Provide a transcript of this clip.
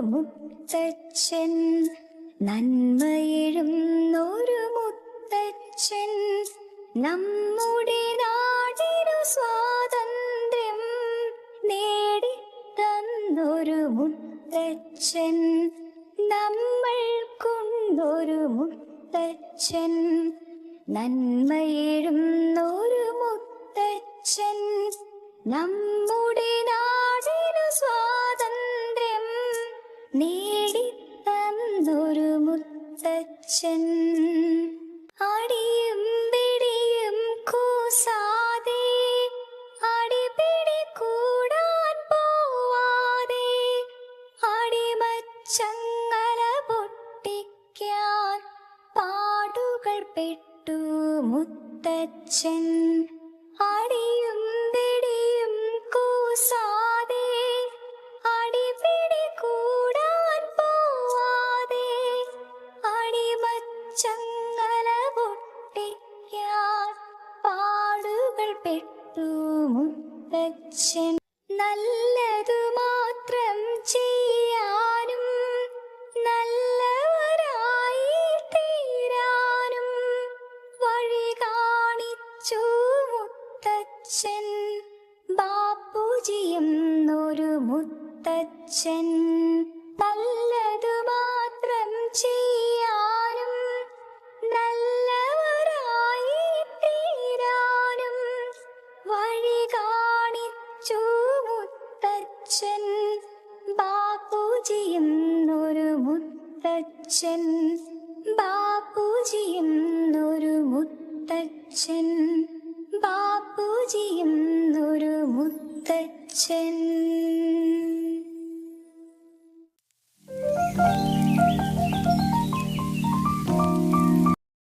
മുത്തച്ഛൻ നന്മയെഴുന്നൊരു മുത്തച്ഛൻ. നമ്മുടെ നാടിനു സ്വാതന്ത്ര്യം നേടി തന്നൊരു മുത്തച്ഛൻ നമ്മൾക്കൊണ്ടൊരു മുത്തച്ഛൻ നന്മയെഴുന്നൊരു മുത്തച്ഛൻ. നമ്മുടെ നാടിനു നേടിത്തന്നൊരു മുത്തച്ഛൻ. അടിയും പിടിയും കൂസാതെ അടിപിടി കൂടാൻ പോവാതെ അടിമച്ചങ്ങല പൊട്ടിക്കാൻ പാടുകൾ പെട്ടു മുത്തച്ഛൻ. അടിയും മുത്തച്ഛൻ നല്ലതു മാത്രം ചെയ്യാനും നല്ലവരായി തീരാനും വഴി കാണിച്ചു മുത്തച്ഛൻ. ബാപ്പുജിയും ഒരു മുത്തച്ഛൻ. ബാപ്പുജിയും ഒരു മുത്തച്ഛൻ ബാപ്പുജിയെന്നൊരു മുത്തച്ഛൻ ബാപ്പുജിയെന്നൊരു മുത്തച്ഛൻ.